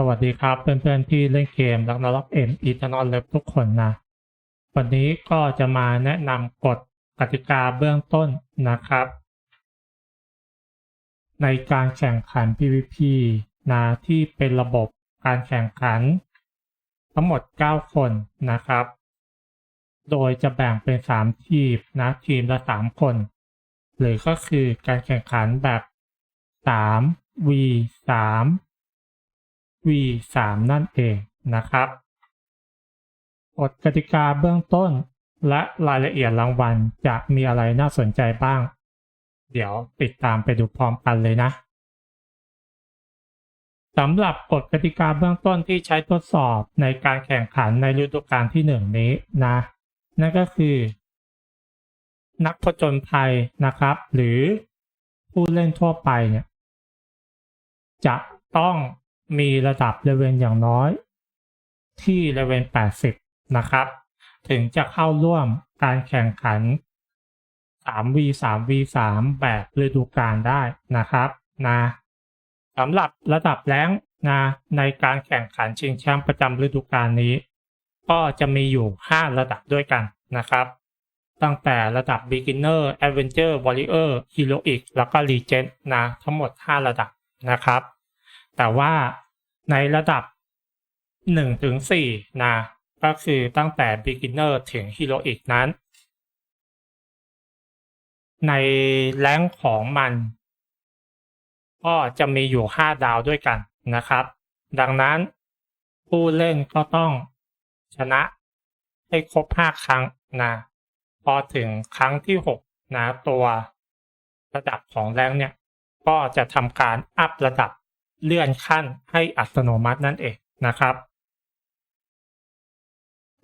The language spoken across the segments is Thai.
สวัสดีครับเพื่อนๆที่เล่นเกมรักนล็อกเอ็มอีทานอลเล็บทุกคนนะ วันนี้ก็จะมาแนะนำกฎกติกาเบื้องต้นนะครับ ในการแข่งขัน PVP นะที่เป็นระบบการแข่งขัน ทั้งหมด 9 คนนะครับ โดยจะแบ่งเป็น 3 ทีมนะทีมละ 3 คน หรือก็คือการแข่งขันแบบ3 v 3 v 3นั่นเองนะครับกฎกติกาเบื้องต้น และรายละเอียดรางวัลจะมีอะไรน่าสนใจบ้าง เดี๋ยวติดตามไปดูพร้อมกันเลยนะสำหรับกฎกติกาเบื้องต้นที่ใช้ทดสอบในการแข่งขันในฤดูกาลที่หนึ่งนี้นะนั่นก็คือ นักผจญภัยนะครับ หรือผู้เล่นทั่วไปเนี่ยจะต้อง มีระดับเลเวลอย่างน้อย ที่เลเวล80 นะครับ ถึงจะเข้าร่วมการแข่งขัน 3v 3v 3แบบฤดูกาลได้นะครับนะสำหรับระดับแรงนะในการแข่งขันชิงแชมป์ประจำฤดูกาลนี้ ก็จะมีอยู่ 5 ระดับด้วยกันนะครับ ตั้งแต่ระดับ beginner adventure warrior heroic แล้วก็ legend นะทั้งหมด 5 ระดับนะครับ แต่ว่าในระดับ1ถึง4นะ ก็คือตั้งแต่ beginner ถึง heroic นั้น ในแรงของมัน ก็จะมีอยู่ 5 ดาวด้วยกันนะครับ ดังนั้นผู้เล่นก็ต้องชนะให้ครบ 5 ครั้งนะพอถึงครั้งที่ 6 นะ ตัวระดับของแรงเนี่ย ก็จะทำการอัพระดับ เลื่อนขั้นให้อัตโนมัตินั่นเองนะครับ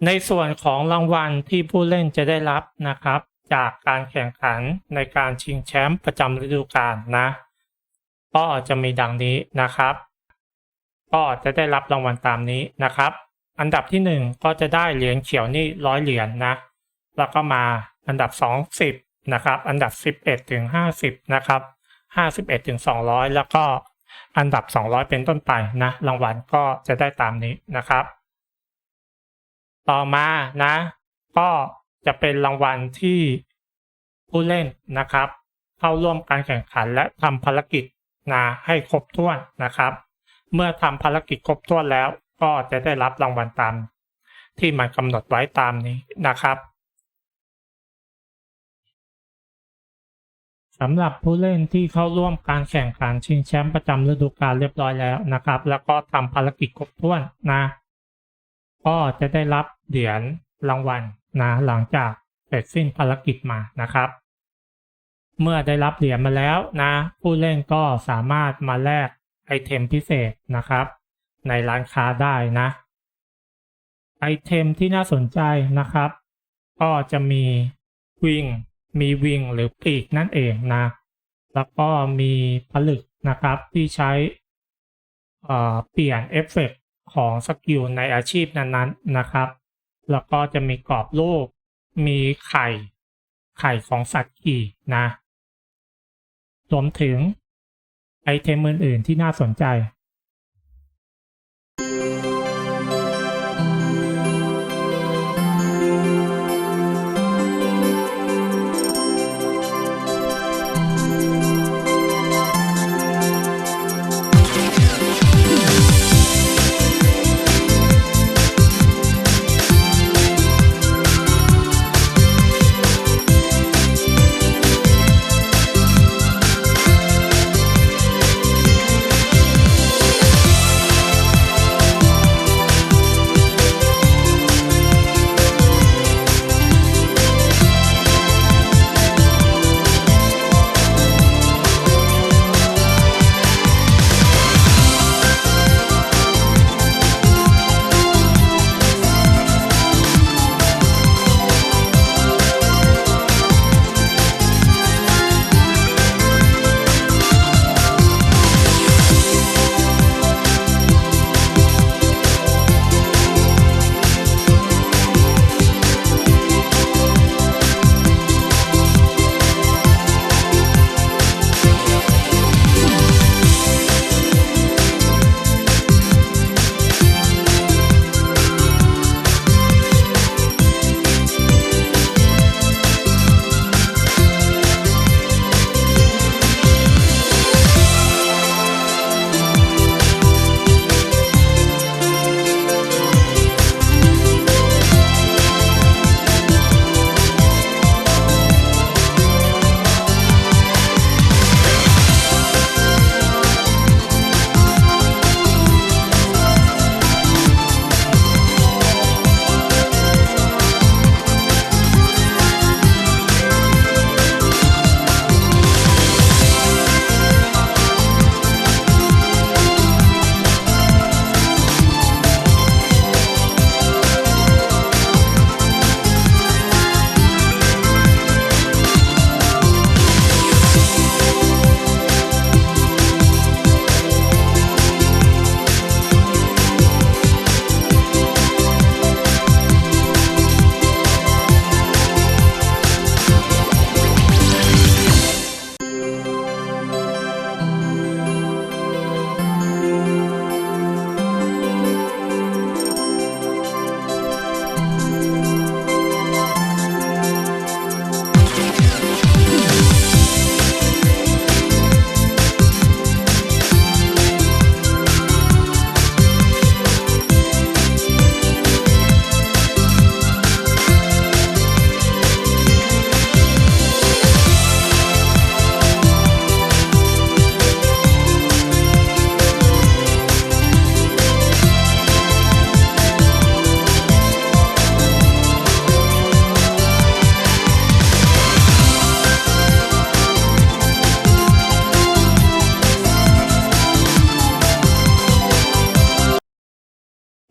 ในส่วนของรางวัลที่ผู้เล่นจะได้รับนะครับ จากการแข่งขันในการชิงแชมป์ประจำฤดูกาลนะ ก็จะมีดังนี้นะครับ ก็จะได้รับรางวัลตามนี้นะครับ อันดับที่ 1 ก็จะได้เหรียญเขียวนี่ร้อยเหรียญนนะแล้วก็มาอันดับ2 10นะครับ อันดับ 11ถึง50นะครับ51ถึง200 แล้วก็ อันดับ 200 เป็นต้นไปนะรางวัลก็จะได้ตามนี้นะครับ ต่อมานะ ก็จะเป็นรางวัลที่ผู้เล่นนะครับ เข้าร่วมการแข่งขันและทำภารกิจนะให้ครบถ้วนนะครับ เมื่อทำภารกิจครบถ้วนแล้ว ก็จะได้รับรางวัลตาม ที่มันกำหนดไว้ตามนี้นะครับ สำหรับผู้เล่นที่เข้าร่วมการแข่งขันชิงแชมป์ประจำฤดูกาลเรียบร้อยแล้วนะครับ แล้วก็ทำภารกิจครบถ้วนนะ ก็จะได้รับเหรียญรางวัลนะหลังจากเสร็จสิ้นภารกิจมานะครับ เมื่อได้รับเหรียญมาแล้วนะ ผู้เล่นก็สามารถมาแลกไอเทมพิเศษนะครับ ในร้านค้าได้นะ ไอเทมที่น่าสนใจนะครับ ก็จะมีวิง มีวิงหรือปีกนั่นเองนะ แล้วก็มีผลึกนะครับที่ใช้เปลี่ยนเอฟเฟกของสกิลในอาชีพนั้นๆนะครับ แล้วก็จะมีกรอบรูปมีไข่ ไข่ของสัตว์ขี่นะ รวมถึงไอเทมอื่นๆที่น่าสนใจ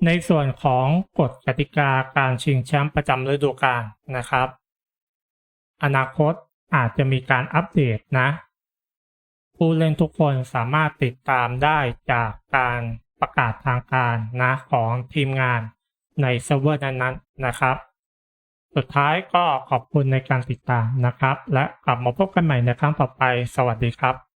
ในส่วนของกฎกติกาการชิงแชมป์ประจำฤดูกาลนะครับ อนาคตอาจจะมีการอัปเดตนะ ผู้เล่นทุกคนสามารถติดตามได้จากการประกาศทางการนะของทีมงานในเซิร์ฟเวอร์นั้นๆนะครับ สุดท้ายก็ขอบคุณในการติดตามนะครับ และกลับมาพบกันใหม่ในครั้งต่อไป สวัสดีครับ